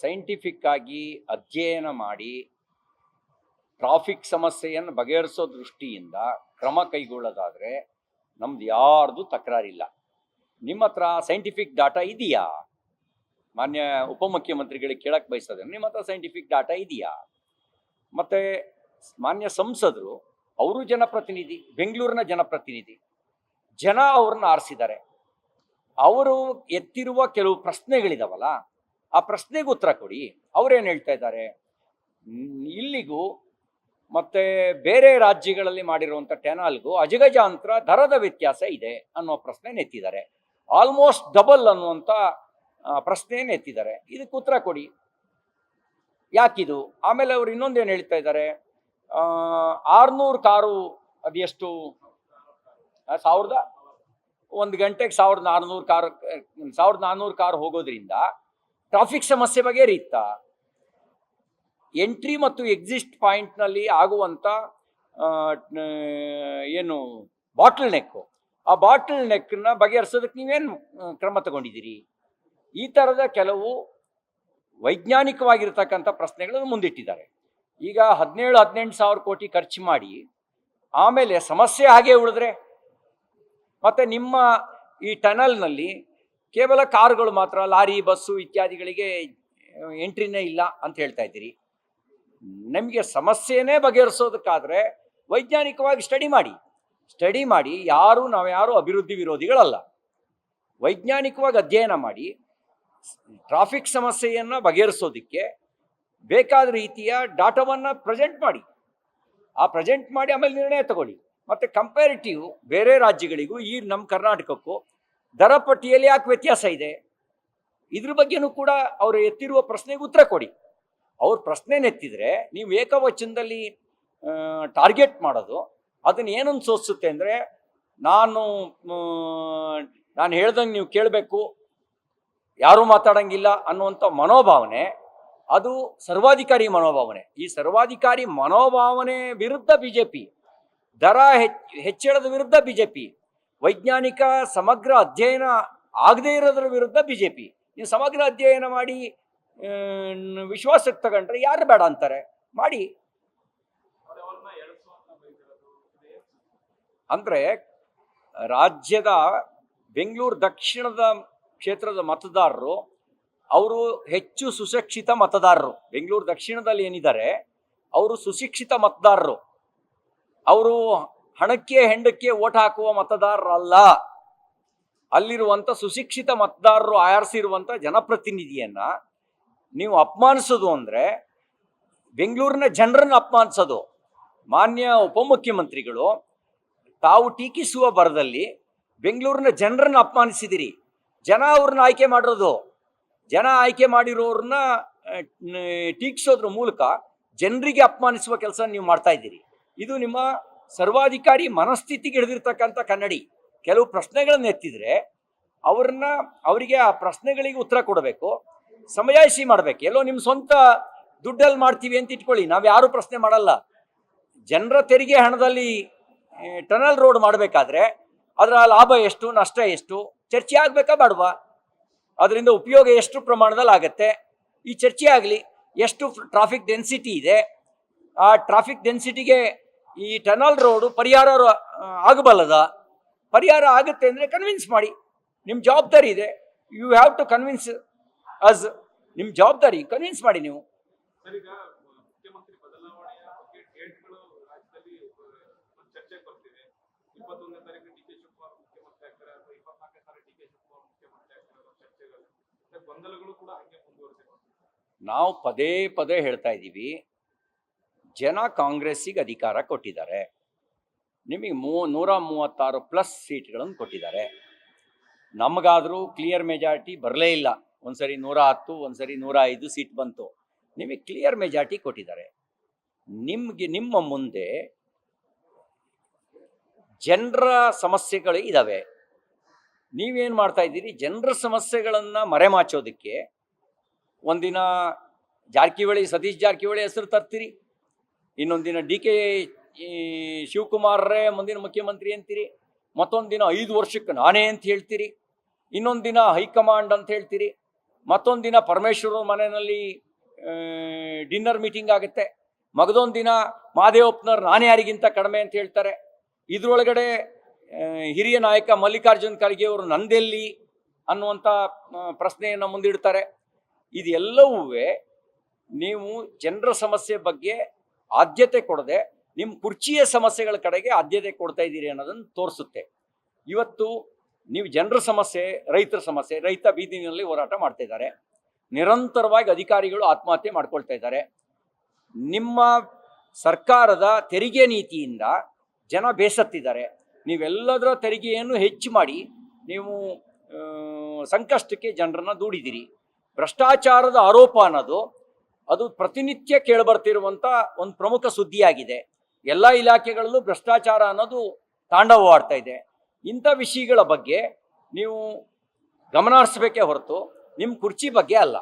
Scientific ಆಗಿ ಅಧ್ಯಯನ ಮಾಡಿ ಟ್ರಾಫಿಕ್ ಸಮಸ್ಯೆಯನ್ನು ಬಗೆಹರಿಸೋ ದೃಷ್ಟಿಯಿಂದ ಕ್ರಮ ಕೈಗೊಳ್ಳೋದಾದರೆ ನಮ್ದು ಯಾರ್ದು ತಕರಾರಿಲ್ಲ. ನಿಮ್ಮ ಹತ್ರ ಸೈಂಟಿಫಿಕ್ ಡಾಟಾ ಇದೆಯಾ? ಮಾನ್ಯ ಉಪಮುಖ್ಯಮಂತ್ರಿಗಳಿಗೆ ಕೇಳಕ್ಕೆ ಬಯಸ್ತದೆ ನಿಮ್ಮ ಹತ್ರ ಸೈಂಟಿಫಿಕ್ ಡಾಟಾ ಇದೆಯಾ? ಮತ್ತೆ ಮಾನ್ಯ ಸಂಸದರು, ಅವರು ಜನಪ್ರತಿನಿಧಿ, ಬೆಂಗಳೂರಿನ ಜನಪ್ರತಿನಿಧಿ, ಜನ ಅವ್ರನ್ನ ಆರಿಸಿದ್ದಾರೆ. ಅವರು ಎತ್ತಿರುವ ಕೆಲವು ಪ್ರಶ್ನೆಗಳಿದಾವಲ್ಲ ಆ ಪ್ರಶ್ನೆಗೆ ಉತ್ತರ ಕೊಡಿ. ಅವ್ರೇನು ಹೇಳ್ತಾ ಇದ್ದಾರೆ? ಇಲ್ಲಿಗೂ ಮತ್ತೆ ಬೇರೆ ರಾಜ್ಯಗಳಲ್ಲಿ ಮಾಡಿರುವಂಥ ಟೆನಾಲ್ಗೂ ಅಜಗಜಾಂತರ ದರದ ವ್ಯತ್ಯಾಸ ಇದೆ ಅನ್ನೋ ಪ್ರಶ್ನೆ ಎತ್ತಿದ್ದಾರೆ ಆಲ್ಮೋಸ್ಟ್ ಡಬಲ್ ಅನ್ನುವಂಥ ಪ್ರಶ್ನೆ ಎತ್ತಿದ್ದಾರೆ ಇದಕ್ಕೆ ಉತ್ತರ ಕೊಡಿ. ಯಾಕಿದು? ಆಮೇಲೆ ಅವ್ರು ಇನ್ನೊಂದೇನು ಹೇಳ್ತಾ ಇದ್ದಾರೆ? ಆರ್ನೂರು ಕಾರು ಅದೆಷ್ಟು? ಎಷ್ಟು ಸಾವಿರದ? ಒಂದು ಗಂಟೆಗೆ ಸಾವಿರದ ಆರುನೂರು ಕಾರ್, ಸಾವಿರದ ನಾನ್ನೂರು ಕಾರ್ ಹೋಗೋದ್ರಿಂದ ಟ್ರಾಫಿಕ್ ಸಮಸ್ಯೆ ಬಗೆಹರಿಯುತ್ತಾ ಎಂಟ್ರಿ ಮತ್ತು ಎಕ್ಸಿಸ್ಟ್ ಪಾಯಿಂಟ್ನಲ್ಲಿ ಆಗುವಂಥ ಏನು ಬಾಟಲ್ ನೆಕ್ಕು ಆ ಬಾಟಲ್ ನೆಕ್ನ ಬಗೆಹರಿಸೋದಕ್ಕೆ ನೀವೇನು ಕ್ರಮ ತಗೊಂಡಿದ್ದೀರಿ? ಈ ಥರದ ಕೆಲವು ವೈಜ್ಞಾನಿಕವಾಗಿರ್ತಕ್ಕಂಥ ಪ್ರಶ್ನೆಗಳನ್ನು ಮುಂದಿಟ್ಟಿದ್ದಾರೆ. ಈಗ ಹದಿನೇಳು, ಹದಿನೆಂಟು ಸಾವಿರ ಕೋಟಿ ಖರ್ಚು ಮಾಡಿ, ಆಮೇಲೆ ಸಮಸ್ಯೆ ಹಾಗೆ ಉಳಿದ್ರೆ, ಮತ್ತೆ ನಿಮ್ಮ ಈ ಟನಲ್ನಲ್ಲಿ ಕೇವಲ ಕಾರುಗಳು ಮಾತ್ರ, ಲಾರಿ, ಬಸ್ಸು ಇತ್ಯಾದಿಗಳಿಗೆ ಎಂಟ್ರಿನೇ ಇಲ್ಲ ಅಂತ ಹೇಳ್ತಾ ಇದ್ದೀರಿ. ನಮಗೆ ಸಮಸ್ಯೆನೇ ಬಗೆಹರಿಸೋದಕ್ಕಾದರೆ ವೈಜ್ಞಾನಿಕವಾಗಿ ಸ್ಟಡಿ ಮಾಡಿ. ಸ್ಟಡಿ ಮಾಡಿ, ಯಾರು ನಾವು ಯಾರು ಅಭಿವೃದ್ಧಿ ವಿರೋಧಿಗಳಲ್ಲ. ವೈಜ್ಞಾನಿಕವಾಗಿ ಅಧ್ಯಯನ ಮಾಡಿ ಟ್ರಾಫಿಕ್ ಸಮಸ್ಯೆಯನ್ನು ಬಗೆಹರಿಸೋದಕ್ಕೆ ಬೇಕಾದ ರೀತಿಯ ಡಾಟಾವನ್ನು ಪ್ರೆಸೆಂಟ್ ಮಾಡಿ. ಆ ಪ್ರೆಸೆಂಟ್ ಮಾಡಿ ಆಮೇಲೆ ನಿರ್ಣಯ ತಗೊಳ್ಳಿ. ಮತ್ತು ಕಂಪ್ಯಾರಿಟಿವ್ ಬೇರೆ ರಾಜ್ಯಗಳಿಗೂ, ಈ ನಮ್ಮ ಕರ್ನಾಟಕಕ್ಕೂ ದರ ಪಟ್ಟಿಯಲ್ಲಿ ಯಾಕೆ ವ್ಯತ್ಯಾಸ ಇದೆ? ಇದ್ರ ಬಗ್ಗೆನೂ ಕೂಡ ಅವರು ಎತ್ತಿರುವ ಪ್ರಶ್ನೆಗೆ ಉತ್ತರ ಕೊಡಿ. ಅವ್ರ ಪ್ರಶ್ನೆ ನೆತ್ತಿದ್ರೆ ನೀವು ಏಕವಚನದಲ್ಲಿ ಟಾರ್ಗೆಟ್ ಮಾಡೋದು, ಅದನ್ನ ಏನನ್ನು ಸೋಸುತ್ತೆ ಅಂದರೆ ನಾನು ನಾನು ಹೇಳ್ದಂಗೆ ನೀವು ಕೇಳಬೇಕು, ಯಾರೂ ಮಾತಾಡಂಗಿಲ್ಲ ಅನ್ನುವಂಥ ಮನೋಭಾವನೆ, ಅದು ಸರ್ವಾಧಿಕಾರಿ ಮನೋಭಾವನೆ. ಈ ಸರ್ವಾಧಿಕಾರಿ ಮನೋಭಾವನೆ ವಿರುದ್ಧ ಬಿ ಜೆ ಪಿ ದರ ಹೆಚ್ಚ್ ಹೆಚ್ಚಳದ ವಿರುದ್ಧ ಬಿ ಜೆ ಪಿ ವೈಜ್ಞಾನಿಕ ಸಮಗ್ರ ಅಧ್ಯಯನ ಆಗದೇ ಇರೋದ್ರ ವಿರುದ್ಧ ಬಿ ಜೆ ಪಿ ನೀವು ಸಮಗ್ರ ಅಧ್ಯಯನ ಮಾಡಿ ವಿಶ್ವಾಸಕ್ಕೆ ತಗೊಂಡ್ರೆ ಯಾರು ಬೇಡ ಅಂತಾರೆ? ಮಾಡಿ. ಅಂದರೆ ರಾಜ್ಯದ ಬೆಂಗಳೂರು ದಕ್ಷಿಣದ ಕ್ಷೇತ್ರದ ಮತದಾರರು, ಅವರು ಹೆಚ್ಚು ಸುಶಿಕ್ಷಿತ ಮತದಾರರು. ಬೆಂಗಳೂರು ದಕ್ಷಿಣದಲ್ಲಿ ಏನಿದ್ದಾರೆ, ಅವರು ಸುಶಿಕ್ಷಿತ ಮತದಾರರು. ಅವರು ಹಣಕ್ಕೆ ಹೆಂಡಕ್ಕೆ ಓಟ್ ಹಾಕುವ ಮತದಾರರಲ್ಲ. ಅಲ್ಲಿರುವಂಥ ಸುಶಿಕ್ಷಿತ ಮತದಾರರು ಆರಿಸಿರುವಂಥ ಜನಪ್ರತಿನಿಧಿಯನ್ನ ನೀವು ಅಪಮಾನಿಸೋದು ಅಂದರೆ ಬೆಂಗಳೂರಿನ ಜನರನ್ನು ಅಪಮಾನಿಸೋದು. ಮಾನ್ಯ ಉಪಮುಖ್ಯಮಂತ್ರಿಗಳು, ತಾವು ಟೀಕಿಸುವ ಬರದಲ್ಲಿ ಬೆಂಗಳೂರಿನ ಜನರನ್ನು ಅಪಮಾನಿಸಿದಿರಿ. ಜನ ಅವ್ರನ್ನ ಆಯ್ಕೆ ಮಾಡಿರೋದು. ಜನ ಆಯ್ಕೆ ಮಾಡಿರೋರನ್ನ ಟೀಕಿಸೋದ್ರ ಮೂಲಕ ಜನರಿಗೆ ಅಪಮಾನಿಸುವ ಕೆಲಸ ನೀವು ಮಾಡ್ತಾ ಇದ್ದೀರಿ. ಇದು ನಿಮ್ಮ ಸರ್ವಾಧಿಕಾರಿ ಮನಸ್ಥಿತಿಗೆ ಹಿಡಿದಿರ್ತಕ್ಕಂಥ ಕನ್ನಡಿ, ಕೆಲವು ಪ್ರಶ್ನೆಗಳನ್ನ ಎತ್ತಿದ್ರೆ ಅವ್ರನ್ನ, ಅವರಿಗೆ ಆ ಪ್ರಶ್ನೆಗಳಿಗೆ ಉತ್ತರ ಕೊಡಬೇಕು ಸಮಯಾಯಿಸಿ ಮಾಡಬೇಕು. ಎಲ್ಲೋ ನಿಮ್ಮ ಸ್ವಂತ ದುಡ್ಡಲ್ಲಿ ಮಾಡ್ತೀವಿ ಅಂತ ಇಟ್ಕೊಳ್ಳಿ, ನಾವು ಯಾರೂ ಪ್ರಶ್ನೆ ಮಾಡಲ್ಲ. ಜನರ ತೆರಿಗೆ ಹಣದಲ್ಲಿ ಟನಲ್ ರೋಡ್ ಮಾಡಬೇಕಾದ್ರೆ ಅದರ ಲಾಭ ಎಷ್ಟು, ನಷ್ಟ ಎಷ್ಟು, ಚರ್ಚೆ ಆಗಬೇಕಾ ಬೇಡವಾ? ಅದರಿಂದ ಉಪಯೋಗ ಎಷ್ಟು ಪ್ರಮಾಣದಲ್ಲಿ ಆಗುತ್ತೆ? ಈ ಚರ್ಚೆ ಆಗಲಿ, ಎಷ್ಟು ಟ್ರಾಫಿಕ್ ಡೆನ್ಸಿಟಿ ಇದೆ? ಆ ಟ್ರಾಫಿಕ್ ಡೆನ್ಸಿಟಿಗೆ ಈ ಟನಲ್ ರೋಡು ಪರಿಹಾರ ಆಗಬಲ್ಲದ? ಪರಿಹಾರ ಆಗುತ್ತೆ ಅಂದರೆ ಕನ್ವಿನ್ಸ್ ಮಾಡಿ. ನಿಮ್ಮ ಜವಾಬ್ದಾರಿ ಇದೆ. You have to convince us ನಿಮ್ಮ ಜವಾಬ್ದಾರಿ ಕನ್ವಿನ್ಸ್ ಮಾಡಿ ನೀವು. ನಾವು ಪದೇ ಪದೇ ಹೇಳ್ತಾ ಇದ್ದೀವಿ. ಜನ ಕಾಂಗ್ರೆಸ್ಸಿಗೆ ಅಧಿಕಾರ ಕೊಟ್ಟಿದ್ದಾರೆ. ನಿಮಗೆ ಮೂ, ನೂರ ಮೂವತ್ತಾರು ಪ್ಲಸ್ ಸೀಟ್ಗಳನ್ನು ಕೊಟ್ಟಿದ್ದಾರೆ. ನಮಗಾದರೂ ಕ್ಲಿಯರ್ ಮೆಜಾರಿಟಿ ಬರಲೇ ಇಲ್ಲ. ಒಂದ್ಸರಿ ನೂರ ಹತ್ತು, ಒಂದ್ಸರಿ ನೂರ ಐದು ಸೀಟ್ ಬಂತು. ನಿಮಗೆ ಕ್ಲಿಯರ್ ಮೆಜಾರಿಟಿ ಕೊಟ್ಟಿದ್ದಾರೆ. ನಿಮಗೆ, ನಿಮ್ಮ ಮುಂದೆ ಜನರ ಸಮಸ್ಯೆಗಳು ಇದ್ದಾವೆ ನೀವೇನು ಮಾಡ್ತಾ ಇದ್ದೀರಿ? ಜನರ ಸಮಸ್ಯೆಗಳನ್ನು ಮರೆಮಾಚೋದಕ್ಕೆ ಒಂದಿನ ಜಾರಕಿಹೊಳಿ, ಸತೀಶ್ ಜಾರಕಿಹೊಳಿ ಹೆಸರು ತರ್ತೀರಿ. ಇನ್ನೊಂದು ದಿನ ಡಿ ಕೆ ಶಿವಕುಮಾರ್ರೇ ಮುಂದಿನ ಮುಖ್ಯಮಂತ್ರಿ ಅಂತೀರಿ, ಮತ್ತೊಂದು ದಿನ ಐದು ವರ್ಷಕ್ಕೆ ನಾನೇ ಅಂತ ಹೇಳ್ತೀರಿ, ಇನ್ನೊಂದು ದಿನ ಹೈಕಮಾಂಡ್ ಅಂತ ಹೇಳ್ತೀರಿ, ಮತ್ತೊಂದು ದಿನ ಪರಮೇಶ್ವರ ಮನೆಯಲ್ಲಿ ಡಿನ್ನರ್ ಮೀಟಿಂಗ್ ಆಗುತ್ತೆ, ಮಗದೊಂದು ದಿನ ಮಹಾದೇವಪ್ಪನವ್ರು ನಾನು ಯಾರಿಗಿಂತ ಕಡಿಮೆ ಅಂತ ಹೇಳ್ತಾರೆ. ಇದರೊಳಗಡೆ ಹಿರಿಯ ನಾಯಕ ಮಲ್ಲಿಕಾರ್ಜುನ್ ಖರ್ಗೆ ಅವರು ನಂದೆಲ್ಲಿ ಅನ್ನುವಂಥ ಪ್ರಶ್ನೆಯನ್ನು ಮುಂದಿಡ್ತಾರೆ. ಇದೆಲ್ಲವೂ ನೀವು ಜನರ ಸಮಸ್ಯೆ ಬಗ್ಗೆ ಆದ್ಯತೆ ಕೊಡದೆ ನಿಮ್ಮ ಕುರ್ಚಿಯ ಸಮಸ್ಯೆಗಳ ಕಡೆಗೆ ಆದ್ಯತೆ ಕೊಡ್ತಾ ಇದ್ದೀರಿ ಅನ್ನೋದನ್ನು ತೋರಿಸುತ್ತೆ. ಇವತ್ತು ನೀವು ಜನರ ಸಮಸ್ಯೆ, ರೈತರ ಸಮಸ್ಯೆ, ರೈತ ಬೀದಿನಲ್ಲಿ ಹೋರಾಟ ಮಾಡ್ತಾ ಇದ್ದಾರೆ. ನಿರಂತರವಾಗಿ ಅಧಿಕಾರಿಗಳು ಆತ್ಮಹತ್ಯೆ ಮಾಡ್ಕೊಳ್ತಾ ಇದ್ದಾರೆ. ನಿಮ್ಮ ಸರ್ಕಾರದ ತೆರಿಗೆ ನೀತಿಯಿಂದ ಜನ ಬೇಸತ್ತಿದ್ದಾರೆ. ನೀವೆಲ್ಲದರ ತೆರಿಗೆಯನ್ನು ಹೆಚ್ಚು ಮಾಡಿ ನೀವು ಸಂಕಷ್ಟಕ್ಕೆ ಜನರನ್ನು ದೂಡಿದಿರಿ. ಭ್ರಷ್ಟಾಚಾರದ ಆರೋಪ ಅನ್ನೋದು ಅದು ಪ್ರತಿನಿತ್ಯ ಕೇಳಬರ್ತಿರುವಂಥ ಒಂದು ಪ್ರಮುಖ ಸುದ್ದಿಯಾಗಿದೆ. ಎಲ್ಲ ಇಲಾಖೆಗಳಲ್ಲೂ ಭ್ರಷ್ಟಾಚಾರ ಅನ್ನೋದು ತಾಂಡವವಾಡ್ತಾ ಇದೆ. ಇಂಥ ವಿಷಯಗಳ ಬಗ್ಗೆ ನೀವು ಗಮನ ಹರಿಸ್ಬೇಕೇ ಹೊರತು ನಿಮ್ಮ ಕುರ್ಚಿ ಬಗ್ಗೆ ಅಲ್ಲ.